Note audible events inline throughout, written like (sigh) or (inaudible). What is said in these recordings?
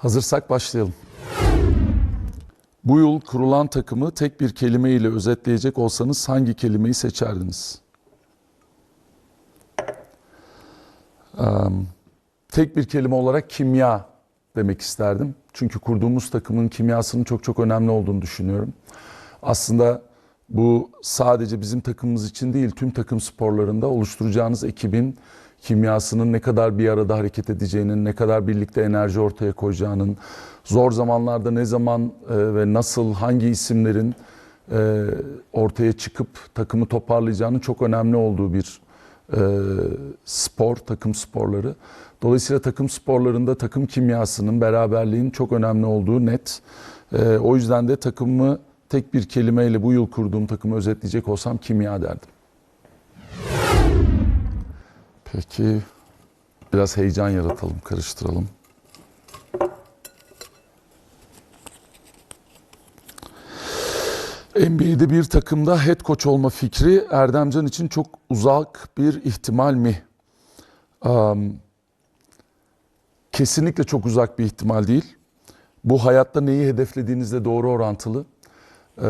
Hazırsak başlayalım. Bu yıl kurulan takımı tek bir kelime ile özetleyecek olsanız hangi kelimeyi seçerdiniz? Tek bir kelime olarak kimya demek isterdim. Çünkü kurduğumuz takımın kimyasının çok çok önemli olduğunu düşünüyorum. Aslında bu sadece bizim takımımız için değil, tüm takım sporlarında oluşturacağınız ekibin kimyasının ne kadar bir arada hareket edeceğinin, ne kadar birlikte enerji ortaya koyacağının, zor zamanlarda ne zaman e, ve nasıl, hangi isimlerin e, ortaya çıkıp takımı toparlayacağının çok önemli olduğu bir e, spor, takım sporları. Dolayısıyla takım sporlarında takım kimyasının, beraberliğin çok önemli olduğu net. O yüzden de takımımı tek bir kelimeyle bu yıl kurduğum takımı özetleyecek olsam kimya derdim. Peki biraz heyecan yaratalım, karıştıralım. NBA'de bir takımda head coach olma fikri Erdemcan için çok uzak bir ihtimal mi? Um, kesinlikle çok uzak bir ihtimal değil. Bu hayatta neyi hedeflediğinizle doğru orantılı. Ee,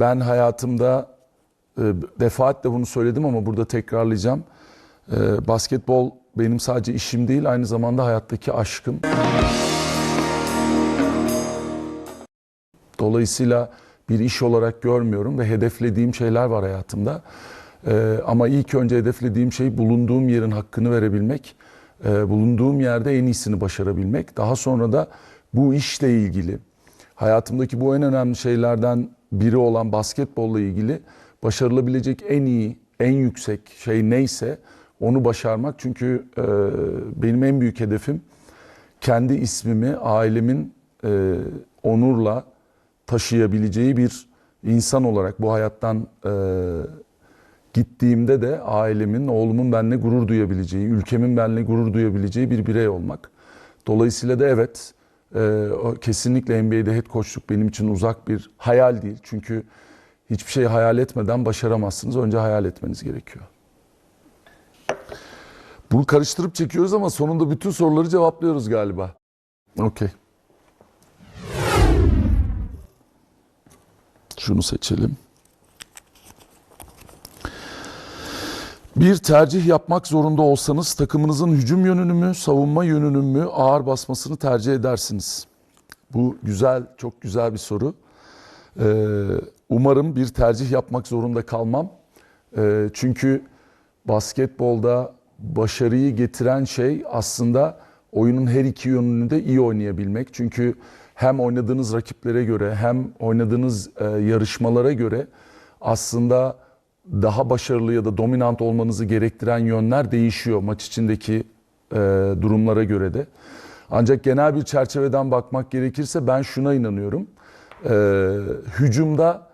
ben hayatımda e, defaatle bunu söyledim ama burada tekrarlayacağım. Ee, basketbol benim sadece işim değil, aynı zamanda hayattaki aşkım. Dolayısıyla bir iş olarak görmüyorum ve hedeflediğim şeyler var hayatımda. Ee, ama ilk önce hedeflediğim şey bulunduğum yerin hakkını verebilmek, ee, bulunduğum yerde en iyisini başarabilmek. Daha sonra da bu işle ilgili, hayatımdaki bu en önemli şeylerden biri olan basketbolla ilgili başarılabilecek en iyi, en yüksek şey neyse onu başarmak. Çünkü e, benim en büyük hedefim kendi ismimi ailemin e, onurla taşıyabileceği bir insan olarak bu hayattan e, gittiğimde de ailemin, oğlumun benimle gurur duyabileceği, ülkemin benimle gurur duyabileceği bir birey olmak. Dolayısıyla da evet e, kesinlikle NBA'de head coachluk benim için uzak bir hayal değil. Çünkü hiçbir şeyi hayal etmeden başaramazsınız. Önce hayal etmeniz gerekiyor. Bunu karıştırıp çekiyoruz ama sonunda bütün soruları cevaplıyoruz galiba. Okey. Şunu seçelim. Bir tercih yapmak zorunda olsanız takımınızın hücum yönünü mü, savunma yönünü mü ağır basmasını tercih edersiniz? Bu güzel, çok güzel bir soru. Ee, umarım bir tercih yapmak zorunda kalmam. Ee, çünkü basketbolda başarıyı getiren şey aslında oyunun her iki yönünü de iyi oynayabilmek. Çünkü hem oynadığınız rakiplere göre hem oynadığınız e, yarışmalara göre aslında daha başarılı ya da dominant olmanızı gerektiren yönler değişiyor maç içindeki e, durumlara göre de. Ancak genel bir çerçeveden bakmak gerekirse ben şuna inanıyorum. E, hücumda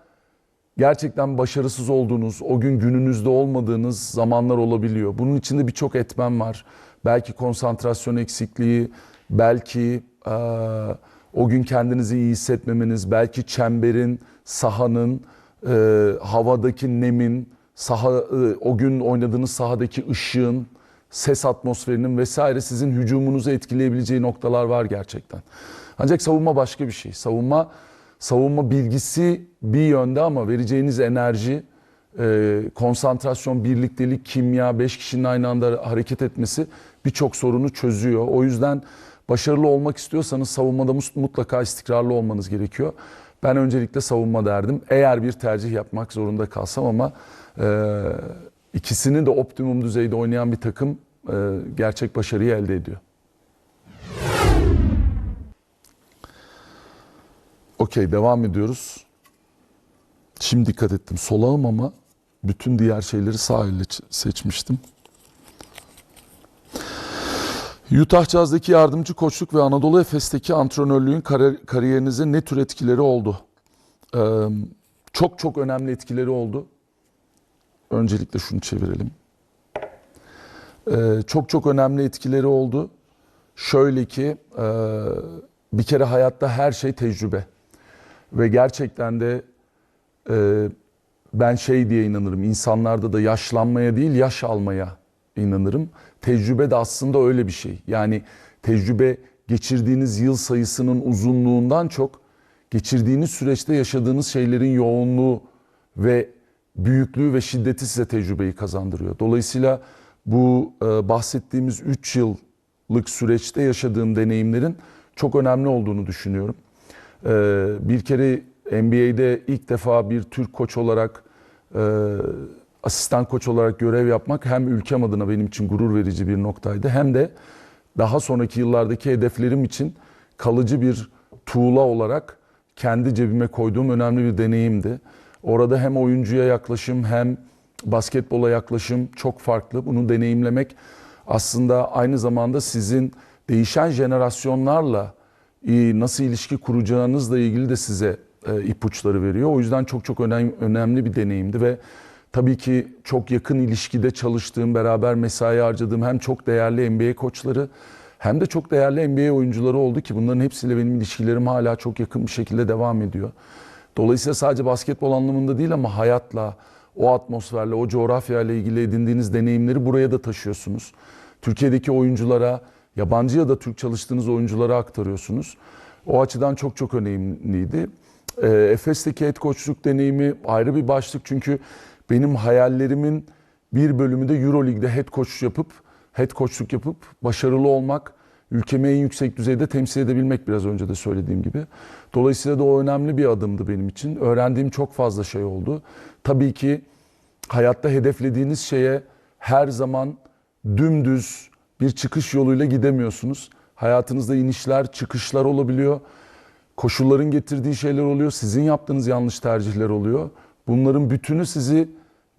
gerçekten başarısız olduğunuz, o gün gününüzde olmadığınız zamanlar olabiliyor. Bunun içinde birçok etmen var. Belki konsantrasyon eksikliği, belki e, o gün kendinizi iyi hissetmemeniz, belki çemberin, sahanın, e, havadaki nemin, saha, e, o gün oynadığınız sahadaki ışığın, ses atmosferinin vesaire sizin hücumunuzu etkileyebileceği noktalar var gerçekten. Ancak savunma başka bir şey. Savunma savunma bilgisi bir yönde ama vereceğiniz enerji, e, konsantrasyon, birliktelik, kimya, beş kişinin aynı anda hareket etmesi birçok sorunu çözüyor. O yüzden başarılı olmak istiyorsanız savunmada mutlaka istikrarlı olmanız gerekiyor. Ben öncelikle savunma derdim. Eğer bir tercih yapmak zorunda kalsam ama e, ikisini de optimum düzeyde oynayan bir takım e, gerçek başarıyı elde ediyor. Okey devam ediyoruz. Şimdi dikkat ettim. Solağım ama bütün diğer şeyleri sağ elle seçmiştim. Utah Jazz'daki yardımcı koçluk ve Anadolu Efes'teki antrenörlüğün kar- kariyerinize ne tür etkileri oldu? Ee, çok çok önemli etkileri oldu. Öncelikle şunu çevirelim. Ee, çok çok önemli etkileri oldu. Şöyle ki e, bir kere hayatta her şey tecrübe. Ve gerçekten de e, ben şey diye inanırım. İnsanlarda da yaşlanmaya değil yaş almaya inanırım. Tecrübe de aslında öyle bir şey. Yani tecrübe geçirdiğiniz yıl sayısının uzunluğundan çok geçirdiğiniz süreçte yaşadığınız şeylerin yoğunluğu ve büyüklüğü ve şiddeti size tecrübeyi kazandırıyor. Dolayısıyla bu e, bahsettiğimiz 3 yıllık süreçte yaşadığım deneyimlerin çok önemli olduğunu düşünüyorum. E, bir kere NBA'de ilk defa bir Türk koç olarak e, asistan koç olarak görev yapmak hem ülkem adına benim için gurur verici bir noktaydı hem de daha sonraki yıllardaki hedeflerim için kalıcı bir tuğla olarak kendi cebime koyduğum önemli bir deneyimdi. Orada hem oyuncuya yaklaşım hem basketbola yaklaşım çok farklı. Bunu deneyimlemek aslında aynı zamanda sizin değişen jenerasyonlarla nasıl ilişki kuracağınızla ilgili de size e, ipuçları veriyor. O yüzden çok çok önem, önemli bir deneyimdi ve tabii ki çok yakın ilişkide çalıştığım, beraber mesai harcadığım hem çok değerli NBA koçları hem de çok değerli NBA oyuncuları oldu ki bunların hepsiyle benim ilişkilerim hala çok yakın bir şekilde devam ediyor. Dolayısıyla sadece basketbol anlamında değil ama hayatla, o atmosferle, o coğrafyayla ilgili edindiğiniz deneyimleri buraya da taşıyorsunuz. Türkiye'deki oyunculara, yabancı ya da Türk çalıştığınız oyunculara aktarıyorsunuz. O açıdan çok çok önemliydi. E, Efes'teki head coachluk deneyimi ayrı bir başlık çünkü benim hayallerimin bir bölümü de Euroleague'de head coach yapıp, head coachluk yapıp başarılı olmak, ülkemi en yüksek düzeyde temsil edebilmek biraz önce de söylediğim gibi. Dolayısıyla da o önemli bir adımdı benim için. Öğrendiğim çok fazla şey oldu. Tabii ki hayatta hedeflediğiniz şeye her zaman dümdüz bir çıkış yoluyla gidemiyorsunuz. Hayatınızda inişler, çıkışlar olabiliyor. Koşulların getirdiği şeyler oluyor. Sizin yaptığınız yanlış tercihler oluyor. Bunların bütünü sizi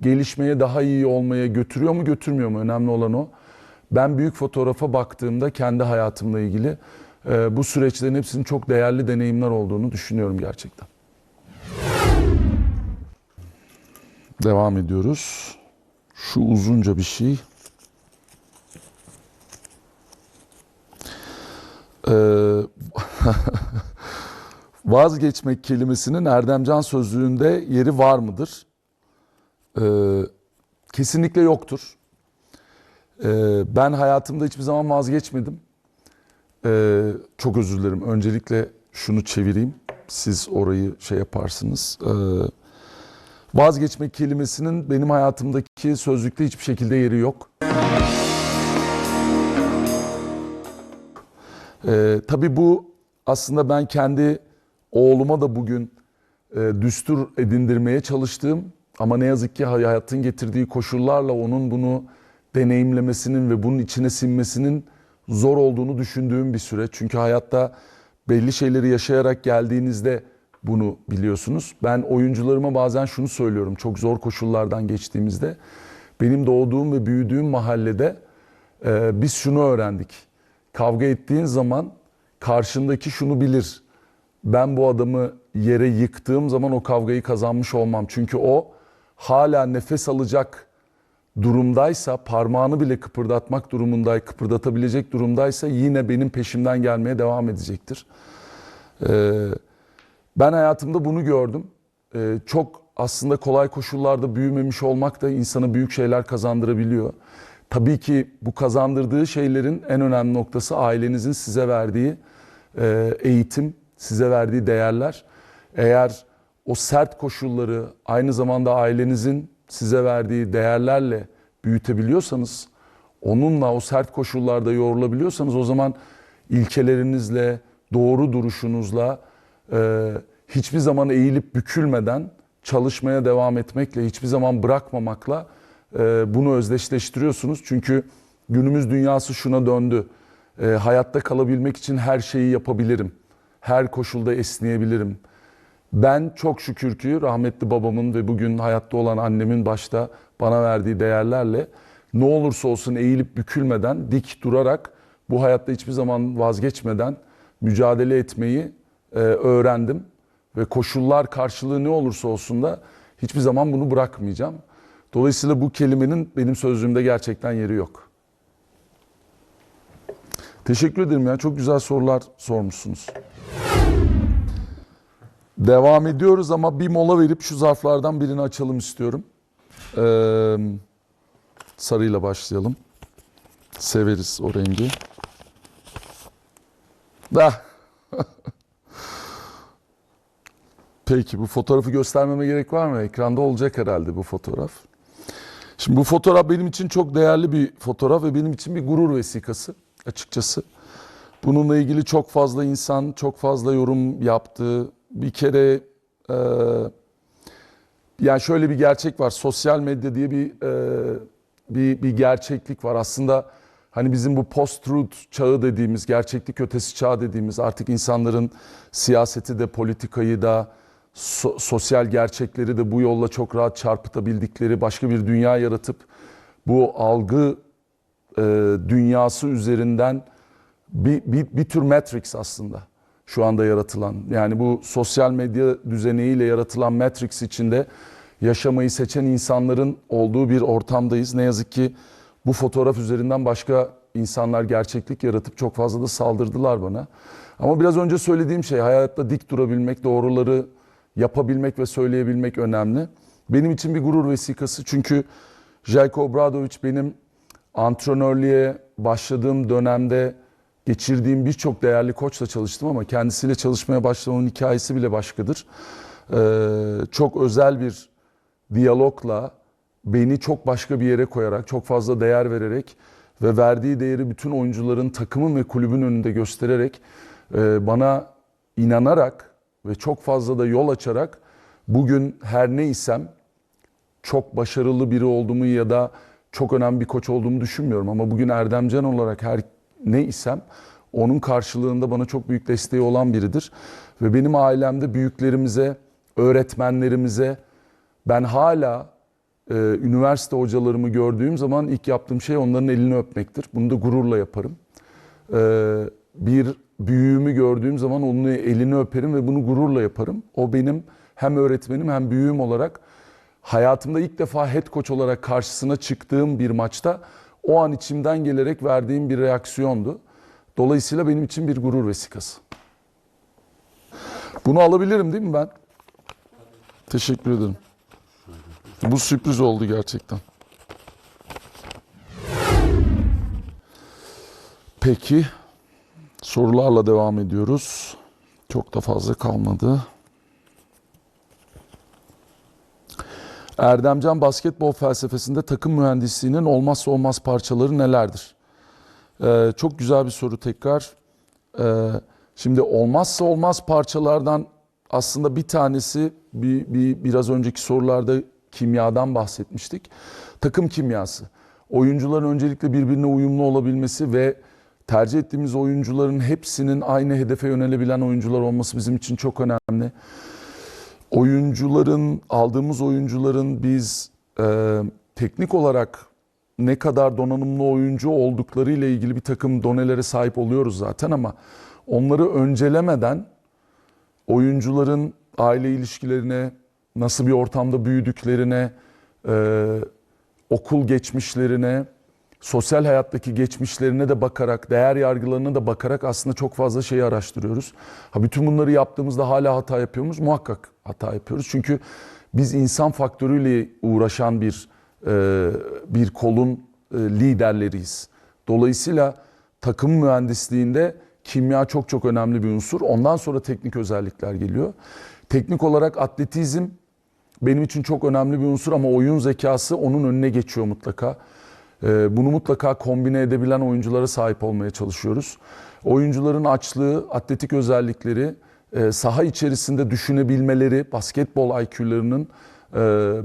gelişmeye, daha iyi olmaya götürüyor mu, götürmüyor mu? Önemli olan o. Ben büyük fotoğrafa baktığımda kendi hayatımla ilgili e, bu süreçlerin hepsinin çok değerli deneyimler olduğunu düşünüyorum gerçekten. Devam ediyoruz. Şu uzunca bir şey. (laughs) vazgeçmek kelimesinin Erdemcan sözlüğünde yeri var mıdır? Ee, kesinlikle yoktur. Ee, ben hayatımda hiçbir zaman vazgeçmedim. Ee, çok özür dilerim. Öncelikle şunu çevireyim. Siz orayı şey yaparsınız. Ee, vazgeçmek kelimesinin benim hayatımdaki sözlükte hiçbir şekilde yeri yok. Ee, tabii bu aslında ben kendi oğluma da bugün e, düstur edindirmeye çalıştığım ama ne yazık ki hayatın getirdiği koşullarla onun bunu deneyimlemesinin ve bunun içine sinmesinin zor olduğunu düşündüğüm bir süreç. Çünkü hayatta belli şeyleri yaşayarak geldiğinizde bunu biliyorsunuz. Ben oyuncularıma bazen şunu söylüyorum çok zor koşullardan geçtiğimizde. Benim doğduğum ve büyüdüğüm mahallede e, biz şunu öğrendik. Kavga ettiğin zaman karşındaki şunu bilir. Ben bu adamı yere yıktığım zaman o kavgayı kazanmış olmam. Çünkü o hala nefes alacak durumdaysa, parmağını bile kıpırdatmak durumunday, kıpırdatabilecek durumdaysa yine benim peşimden gelmeye devam edecektir. Ee, ben hayatımda bunu gördüm. Ee, çok aslında kolay koşullarda büyümemiş olmak da insana büyük şeyler kazandırabiliyor. Tabii ki bu kazandırdığı şeylerin en önemli noktası ailenizin size verdiği e, eğitim, size verdiği değerler. Eğer o sert koşulları aynı zamanda ailenizin size verdiği değerlerle büyütebiliyorsanız, onunla o sert koşullarda yoğrulabiliyorsanız o zaman ilkelerinizle, doğru duruşunuzla e, hiçbir zaman eğilip bükülmeden çalışmaya devam etmekle, hiçbir zaman bırakmamakla bunu özdeşleştiriyorsunuz. Çünkü günümüz dünyası şuna döndü. E, hayatta kalabilmek için her şeyi yapabilirim. Her koşulda esneyebilirim. Ben çok şükür ki rahmetli babamın ve bugün hayatta olan annemin başta bana verdiği değerlerle ne olursa olsun eğilip bükülmeden, dik durarak bu hayatta hiçbir zaman vazgeçmeden mücadele etmeyi e, öğrendim. Ve koşullar karşılığı ne olursa olsun da hiçbir zaman bunu bırakmayacağım. Dolayısıyla bu kelimenin benim sözlüğümde gerçekten yeri yok. Teşekkür ederim ya. Çok güzel sorular sormuşsunuz. Devam ediyoruz ama bir mola verip şu zarflardan birini açalım istiyorum. Ee, sarıyla başlayalım. Severiz o rengi. Ah. (laughs) Peki bu fotoğrafı göstermeme gerek var mı? Ekranda olacak herhalde bu fotoğraf. Şimdi bu fotoğraf benim için çok değerli bir fotoğraf ve benim için bir gurur vesikası açıkçası. Bununla ilgili çok fazla insan, çok fazla yorum yaptı. Bir kere e, yani şöyle bir gerçek var. Sosyal medya diye bir e, bir, bir gerçeklik var. Aslında hani bizim bu post-truth çağı dediğimiz, gerçeklik ötesi çağ dediğimiz artık insanların siyaseti de, politikayı da, so- sosyal gerçekleri de bu yolla çok rahat çarpıtabildikleri başka bir dünya yaratıp bu algı e, dünyası üzerinden bir, bir, bir tür Matrix aslında şu anda yaratılan. Yani bu sosyal medya düzeneğiyle yaratılan Matrix içinde yaşamayı seçen insanların olduğu bir ortamdayız. Ne yazık ki bu fotoğraf üzerinden başka insanlar gerçeklik yaratıp çok fazla da saldırdılar bana. Ama biraz önce söylediğim şey hayatta dik durabilmek, doğruları yapabilmek ve söyleyebilmek önemli. Benim için bir gurur vesikası çünkü Jelko Obradovic benim antrenörlüğe başladığım dönemde geçirdiğim birçok değerli koçla çalıştım ama kendisiyle çalışmaya başlamamın hikayesi bile başkadır. Ee, çok özel bir diyalogla beni çok başka bir yere koyarak, çok fazla değer vererek ve verdiği değeri bütün oyuncuların, takımın ve kulübün önünde göstererek e, bana inanarak ve çok fazla da yol açarak bugün her neysem çok başarılı biri olduğumu ya da çok önemli bir koç olduğumu düşünmüyorum ama bugün Erdemcan olarak her ne isem onun karşılığında bana çok büyük desteği olan biridir. Ve benim ailemde büyüklerimize, öğretmenlerimize ben hala e, üniversite hocalarımı gördüğüm zaman ilk yaptığım şey onların elini öpmektir. Bunu da gururla yaparım. E, bir büyüğümü gördüğüm zaman onun elini öperim ve bunu gururla yaparım. O benim hem öğretmenim hem büyüğüm olarak hayatımda ilk defa head coach olarak karşısına çıktığım bir maçta o an içimden gelerek verdiğim bir reaksiyondu. Dolayısıyla benim için bir gurur vesikası. Bunu alabilirim değil mi ben? Teşekkür ederim. Bu sürpriz oldu gerçekten. Peki sorularla devam ediyoruz. Çok da fazla kalmadı. Erdemcan basketbol felsefesinde takım mühendisliğinin olmazsa olmaz parçaları nelerdir? Ee, çok güzel bir soru tekrar. Ee, şimdi olmazsa olmaz parçalardan aslında bir tanesi bir, bir biraz önceki sorularda kimyadan bahsetmiştik. Takım kimyası. Oyuncuların öncelikle birbirine uyumlu olabilmesi ve tercih ettiğimiz oyuncuların hepsinin aynı hedefe yönelebilen oyuncular olması bizim için çok önemli. Oyuncuların, aldığımız oyuncuların biz e, teknik olarak ne kadar donanımlı oyuncu oldukları ile ilgili bir takım donelere sahip oluyoruz zaten ama onları öncelemeden oyuncuların aile ilişkilerine, nasıl bir ortamda büyüdüklerine, e, okul geçmişlerine, sosyal hayattaki geçmişlerine de bakarak, değer yargılarına da bakarak aslında çok fazla şeyi araştırıyoruz. Ha bütün bunları yaptığımızda hala hata yapıyor muyuz? Muhakkak hata yapıyoruz. Çünkü biz insan faktörüyle uğraşan bir e, bir kolun e, liderleriyiz. Dolayısıyla takım mühendisliğinde kimya çok çok önemli bir unsur. Ondan sonra teknik özellikler geliyor. Teknik olarak atletizm benim için çok önemli bir unsur ama oyun zekası onun önüne geçiyor mutlaka. Ee, Bunu mutlaka kombine edebilen oyunculara sahip olmaya çalışıyoruz. Oyuncuların açlığı, atletik özellikleri, e, saha içerisinde düşünebilmeleri, basketbol IQ'larının e,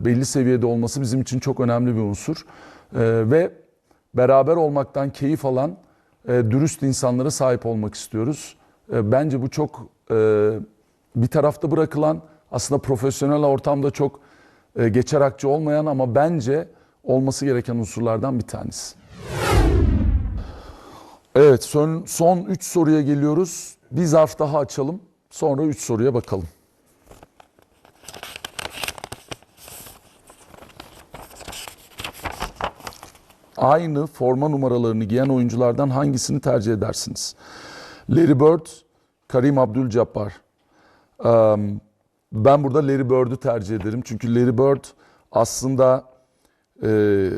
belli seviyede olması bizim için çok önemli bir unsur. E, Ve beraber olmaktan keyif alan dürüst insanlara sahip olmak istiyoruz. Bence bu çok bir tarafta bırakılan aslında profesyonel ortamda çok geçer akçe olmayan ama bence olması gereken unsurlardan bir tanesi. Evet son, son 3 soruya geliyoruz. Bir zarf daha açalım. Sonra 3 soruya bakalım. Aynı forma numaralarını giyen oyunculardan hangisini tercih edersiniz? Larry Bird, Karim Abdul-Jabbar. Um, ben burada Larry Bird'ü tercih ederim. Çünkü Larry Bird aslında e,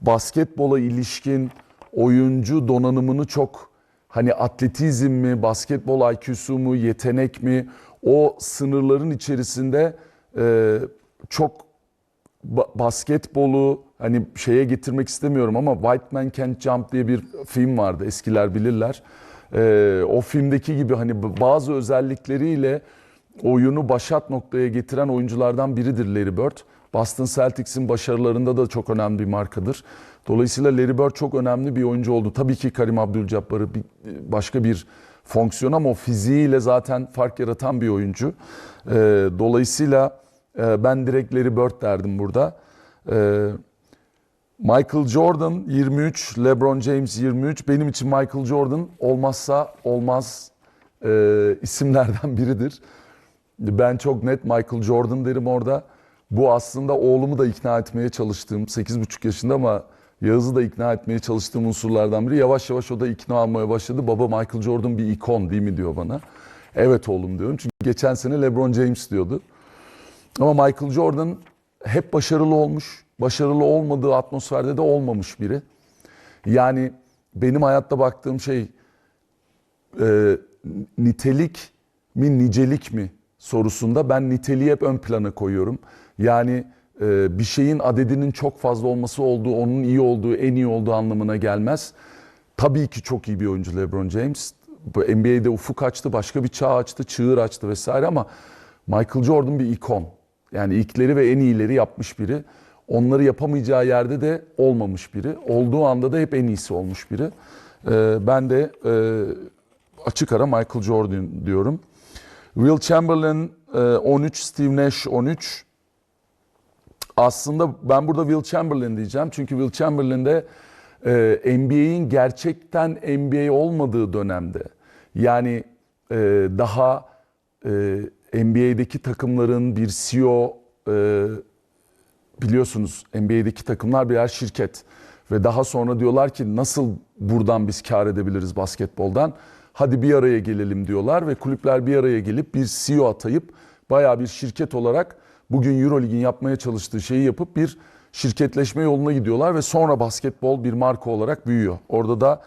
basketbola ilişkin oyuncu donanımını çok hani atletizm mi, basketbol IQ'su mu, yetenek mi o sınırların içerisinde e, çok ba- basketbolu hani şeye getirmek istemiyorum ama White Man Can't Jump diye bir film vardı eskiler bilirler. Ee, o filmdeki gibi hani bazı özellikleriyle oyunu başat noktaya getiren oyunculardan biridir Larry Bird. Boston Celtics'in başarılarında da çok önemli bir markadır. Dolayısıyla Larry Bird çok önemli bir oyuncu oldu. Tabii ki Karim Abdul-Jabbar'ı bir, başka bir fonksiyon ama o fiziğiyle zaten fark yaratan bir oyuncu. Ee, dolayısıyla e, ben direkt Larry Bird derdim burada. Ee, Michael Jordan 23, LeBron James 23. Benim için Michael Jordan olmazsa olmaz e, isimlerden biridir. Ben çok net Michael Jordan derim orada. Bu aslında oğlumu da ikna etmeye çalıştığım 8,5 yaşında ama Yağız'ı da ikna etmeye çalıştığım unsurlardan biri. Yavaş yavaş o da ikna olmaya başladı. Baba Michael Jordan bir ikon değil mi diyor bana. Evet oğlum diyorum. Çünkü geçen sene LeBron James diyordu. Ama Michael Jordan hep başarılı olmuş. Başarılı olmadığı atmosferde de olmamış biri. Yani benim hayatta baktığım şey e, nitelik mi nicelik mi sorusunda ben niteliği hep ön plana koyuyorum. Yani e, bir şeyin adedinin çok fazla olması olduğu, onun iyi olduğu, en iyi olduğu anlamına gelmez. Tabii ki çok iyi bir oyuncu LeBron James. NBA'de ufuk açtı, başka bir çağ açtı, çığır açtı vesaire ama Michael Jordan bir ikon. Yani ilkleri ve en iyileri yapmış biri. Onları yapamayacağı yerde de olmamış biri. Olduğu anda da hep en iyisi olmuş biri. Ee, ben de e, açık ara Michael Jordan diyorum. Will Chamberlain e, 13, Steve Nash 13. Aslında ben burada Will Chamberlain diyeceğim. Çünkü Will Chamberlain'de e, NBA'in gerçekten NBA olmadığı dönemde yani e, daha e, NBA'deki takımların bir CEO e, biliyorsunuz NBA'deki takımlar birer şirket ve daha sonra diyorlar ki nasıl buradan biz kar edebiliriz basketboldan? Hadi bir araya gelelim diyorlar ve kulüpler bir araya gelip bir CEO atayıp bayağı bir şirket olarak bugün EuroLeague'in yapmaya çalıştığı şeyi yapıp bir şirketleşme yoluna gidiyorlar ve sonra basketbol bir marka olarak büyüyor. Orada da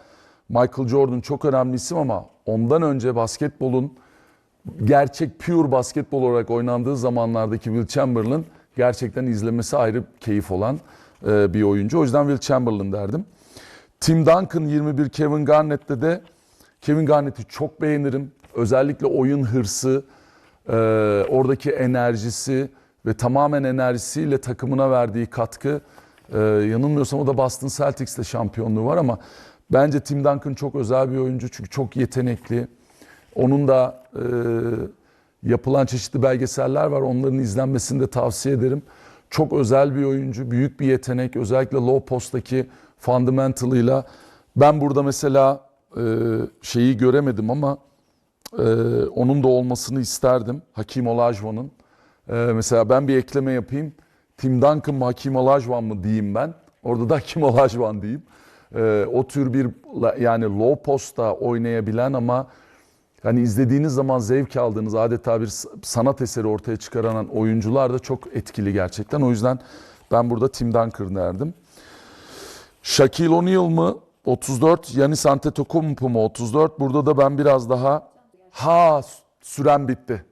Michael Jordan çok önemli isim ama ondan önce basketbolun gerçek pure basketbol olarak oynandığı zamanlardaki Will Chamberlain gerçekten izlemesi ayrı keyif olan e, bir oyuncu. O yüzden Will Chamberlain derdim. Tim Duncan 21 Kevin Garnett'te de Kevin Garnett'i çok beğenirim. Özellikle oyun hırsı, e, oradaki enerjisi ve tamamen enerjisiyle takımına verdiği katkı. E, yanılmıyorsam o da Boston Celtics'te şampiyonluğu var ama bence Tim Duncan çok özel bir oyuncu çünkü çok yetenekli. Onun da e, yapılan çeşitli belgeseller var. Onların izlenmesini de tavsiye ederim. Çok özel bir oyuncu, büyük bir yetenek. Özellikle low post'taki fundamental'ıyla. Ben burada mesela e, şeyi göremedim ama e, onun da olmasını isterdim. Hakim Olajuwon'un. E, mesela ben bir ekleme yapayım. Tim Duncan mı Hakim Olajuwon mu diyeyim ben. Orada da (laughs) Hakim Olajuwon diyeyim. E, o tür bir yani low post'ta oynayabilen ama Hani izlediğiniz zaman zevk aldığınız adeta bir sanat eseri ortaya çıkaran oyuncular da çok etkili gerçekten. O yüzden ben burada Tim Duncan derdim. Shaquille O'Neal mı? 34. Yanis Antetokounmpo mu? 34. Burada da ben biraz daha ha sürem bitti.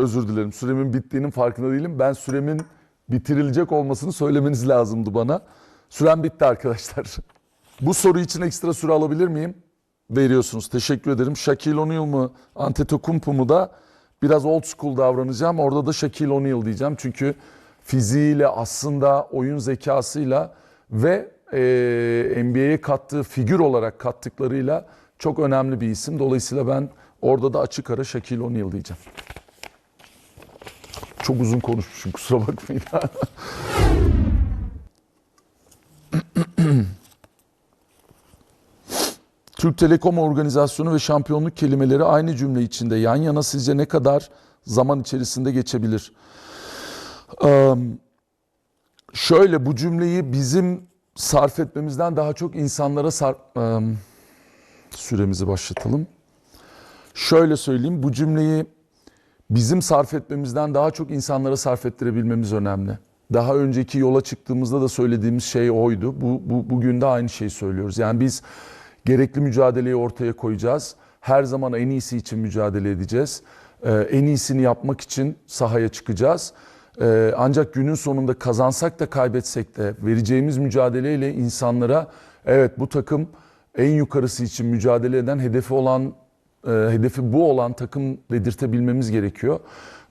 Özür dilerim. Süremin bittiğinin farkında değilim. Ben süremin bitirilecek olmasını söylemeniz lazımdı bana. Sürem bitti arkadaşlar. (laughs) Bu soru için ekstra süre alabilir miyim? veriyorsunuz. Teşekkür ederim. Shaquille O'Neal mı, Antetokounmpo mu da biraz old school davranacağım. Orada da Shaquille O'Neal diyeceğim. Çünkü fiziğiyle aslında oyun zekasıyla ve e, NBA'ye kattığı figür olarak kattıklarıyla çok önemli bir isim. Dolayısıyla ben orada da açık ara Shaquille O'Neal diyeceğim. Çok uzun konuşmuşum kusura bakmayın. (laughs) Türk Telekom Organizasyonu ve şampiyonluk kelimeleri aynı cümle içinde yan yana sizce ne kadar zaman içerisinde geçebilir? Ee, şöyle bu cümleyi bizim sarf etmemizden daha çok insanlara sarf... Ee, süremizi başlatalım. Şöyle söyleyeyim bu cümleyi bizim sarf etmemizden daha çok insanlara sarf ettirebilmemiz önemli. Daha önceki yola çıktığımızda da söylediğimiz şey oydu. Bu, bu bugün de aynı şeyi söylüyoruz. Yani biz Gerekli mücadeleyi ortaya koyacağız. Her zaman en iyisi için mücadele edeceğiz. Ee, en iyisini yapmak için sahaya çıkacağız. Ee, ancak günün sonunda kazansak da kaybetsek de vereceğimiz mücadeleyle insanlara evet bu takım en yukarısı için mücadele eden hedefi olan e, hedefi bu olan takım dedirtebilmemiz gerekiyor.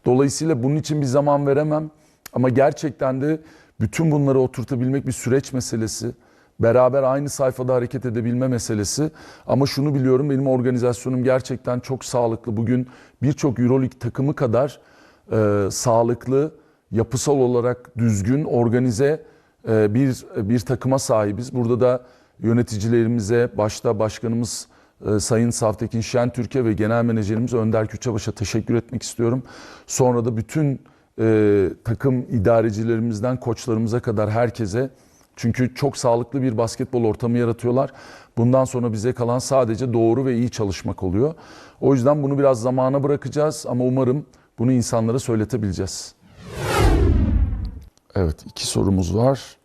Dolayısıyla bunun için bir zaman veremem ama gerçekten de bütün bunları oturtabilmek bir süreç meselesi. Beraber aynı sayfada hareket edebilme meselesi. Ama şunu biliyorum benim organizasyonum gerçekten çok sağlıklı. Bugün birçok Euroleague takımı kadar e, sağlıklı, yapısal olarak düzgün, organize e, bir bir takıma sahibiz. Burada da yöneticilerimize, başta başkanımız Sayın Saftekin Şentürk'e ve genel menajerimiz Önder Küçabaş'a teşekkür etmek istiyorum. Sonra da bütün e, takım idarecilerimizden koçlarımıza kadar herkese çünkü çok sağlıklı bir basketbol ortamı yaratıyorlar. Bundan sonra bize kalan sadece doğru ve iyi çalışmak oluyor. O yüzden bunu biraz zamana bırakacağız ama umarım bunu insanlara söyletebileceğiz. Evet iki sorumuz var.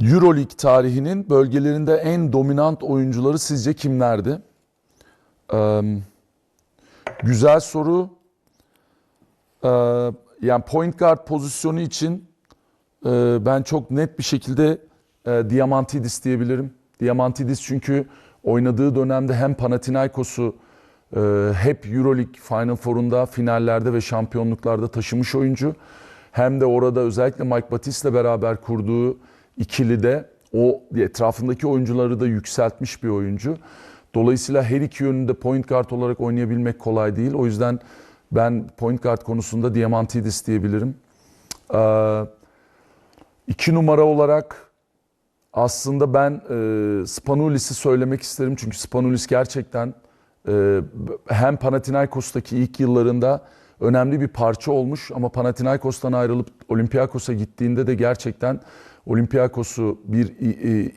Euroleague tarihinin bölgelerinde en dominant oyuncuları sizce kimlerdi? Ee, güzel soru. Ee, yani point guard pozisyonu için e, ben çok net bir şekilde e, Diamantidis diyebilirim. Diamantidis çünkü oynadığı dönemde hem Panathinaikos'u e, hep Euroleague Final Four'unda, finallerde ve şampiyonluklarda taşımış oyuncu. Hem de orada özellikle Mike Batis'le beraber kurduğu ikilide o etrafındaki oyuncuları da yükseltmiş bir oyuncu. Dolayısıyla her iki yönünde point guard olarak oynayabilmek kolay değil. O yüzden ben point guard konusunda Diamantidis diyebilirim. Ee, iki numara olarak aslında ben e, Spanulis'i söylemek isterim. Çünkü Spanulis gerçekten e, hem Panathinaikos'taki ilk yıllarında önemli bir parça olmuş. Ama Panathinaikos'tan ayrılıp Olympiakos'a gittiğinde de gerçekten Olympiakos'u bir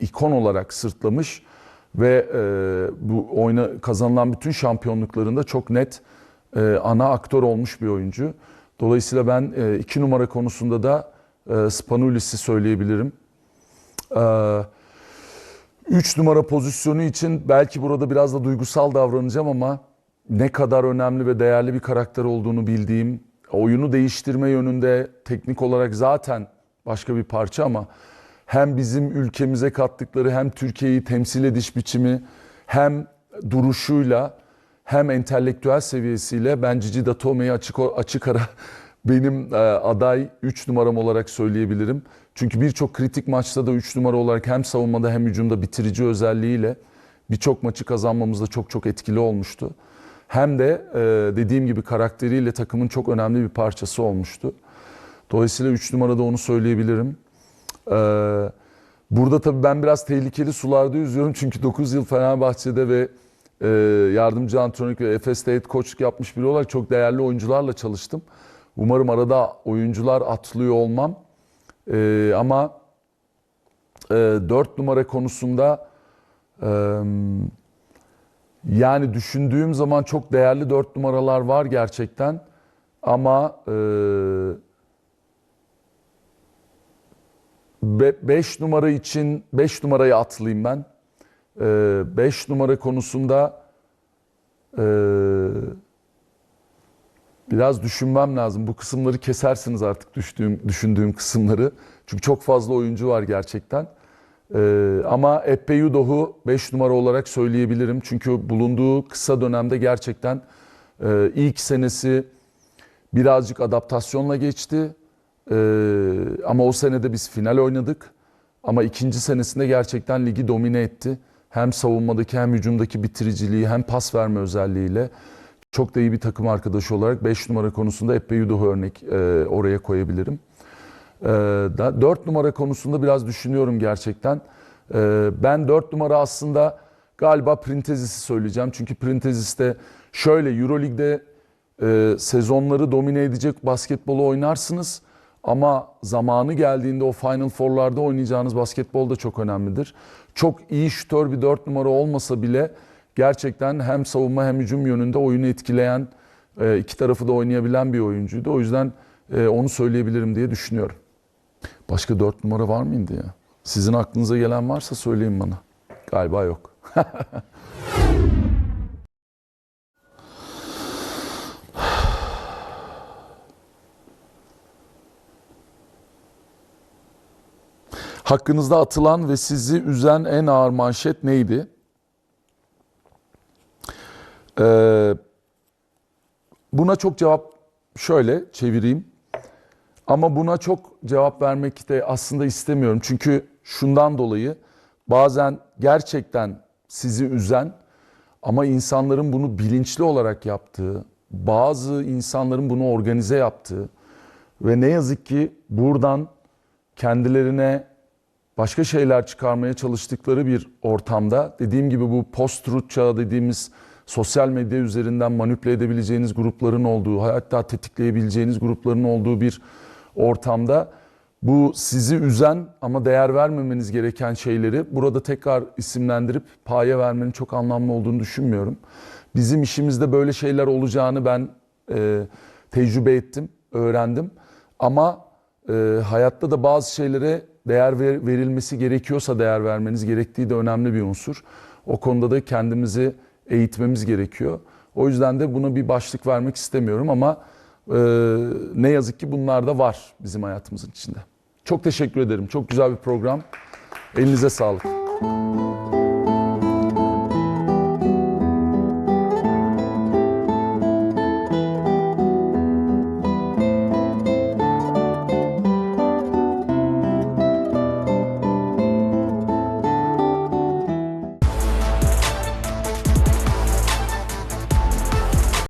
ikon olarak sırtlamış ve e, bu oyuna kazanılan bütün şampiyonluklarında çok net e, ana aktör olmuş bir oyuncu. Dolayısıyla ben e, iki numara konusunda da Spanulis'i söyleyebilirim. Üç numara pozisyonu için belki burada biraz da duygusal davranacağım ama ne kadar önemli ve değerli bir karakter olduğunu bildiğim, oyunu değiştirme yönünde teknik olarak zaten başka bir parça ama hem bizim ülkemize kattıkları hem Türkiye'yi temsil ediş biçimi hem duruşuyla hem entelektüel seviyesiyle ben Cici Datome'yi açık, açık ara (laughs) benim e, aday 3 numaram olarak söyleyebilirim. Çünkü birçok kritik maçta da 3 numara olarak hem savunmada hem hücumda bitirici özelliğiyle birçok maçı kazanmamızda çok çok etkili olmuştu. Hem de e, dediğim gibi karakteriyle takımın çok önemli bir parçası olmuştu. Dolayısıyla 3 numarada onu söyleyebilirim. Ee, burada tabii ben biraz tehlikeli sularda yüzüyorum. Çünkü 9 yıl Fenerbahçe'de ve e, yardımcı antrenörlük ve Efes'te head coachluk yapmış biri olarak çok değerli oyuncularla çalıştım. Umarım arada oyuncular atlıyor olmam. Ee, ama e, 4 numara konusunda e, yani düşündüğüm zaman çok değerli 4 numaralar var gerçekten. Ama e, 5 numara için 5 numarayı atlayayım ben. 5 numara konusunda e, biraz düşünmem lazım. Bu kısımları kesersiniz artık düştüğüm, düşündüğüm kısımları. Çünkü çok fazla oyuncu var gerçekten. E, ama Epe Yudoh'u 5 numara olarak söyleyebilirim. Çünkü bulunduğu kısa dönemde gerçekten e, ilk senesi birazcık adaptasyonla geçti. Ee, ama o senede biz final oynadık. Ama ikinci senesinde gerçekten ligi domine etti. Hem savunmadaki hem hücumdaki bitiriciliği hem pas verme özelliğiyle çok da iyi bir takım arkadaşı olarak 5 numara konusunda Epe Yudoh örnek e, oraya koyabilirim. E, 4 numara konusunda biraz düşünüyorum gerçekten. E, ben 4 numara aslında galiba Printezis'i söyleyeceğim. Çünkü Printezis'te şöyle Euroleague'de e, sezonları domine edecek basketbolu oynarsınız. Ama zamanı geldiğinde o Final Four'larda oynayacağınız basketbol da çok önemlidir. Çok iyi şütör bir 4 numara olmasa bile gerçekten hem savunma hem hücum yönünde oyunu etkileyen, e, iki tarafı da oynayabilen bir oyuncuydu. O yüzden e, onu söyleyebilirim diye düşünüyorum. Başka dört numara var mıydı ya? Sizin aklınıza gelen varsa söyleyin bana. Galiba yok. (laughs) Hakkınızda atılan ve sizi üzen en ağır manşet neydi? Ee, buna çok cevap şöyle çevireyim. Ama buna çok cevap vermek de aslında istemiyorum. Çünkü şundan dolayı bazen gerçekten sizi üzen ama insanların bunu bilinçli olarak yaptığı, bazı insanların bunu organize yaptığı ve ne yazık ki buradan kendilerine başka şeyler çıkarmaya çalıştıkları bir ortamda dediğim gibi bu post-truth çağı dediğimiz sosyal medya üzerinden manipüle edebileceğiniz grupların olduğu, hatta tetikleyebileceğiniz grupların olduğu bir ortamda bu sizi üzen ama değer vermemeniz gereken şeyleri burada tekrar isimlendirip paya vermenin çok anlamlı olduğunu düşünmüyorum. Bizim işimizde böyle şeyler olacağını ben e, tecrübe ettim, öğrendim. Ama e, hayatta da bazı şeylere değer ver- verilmesi gerekiyorsa değer vermeniz gerektiği de önemli bir unsur. O konuda da kendimizi eğitmemiz gerekiyor. O yüzden de buna bir başlık vermek istemiyorum ama e, ne yazık ki bunlar da var bizim hayatımızın içinde. Çok teşekkür ederim. Çok güzel bir program. Elinize sağlık.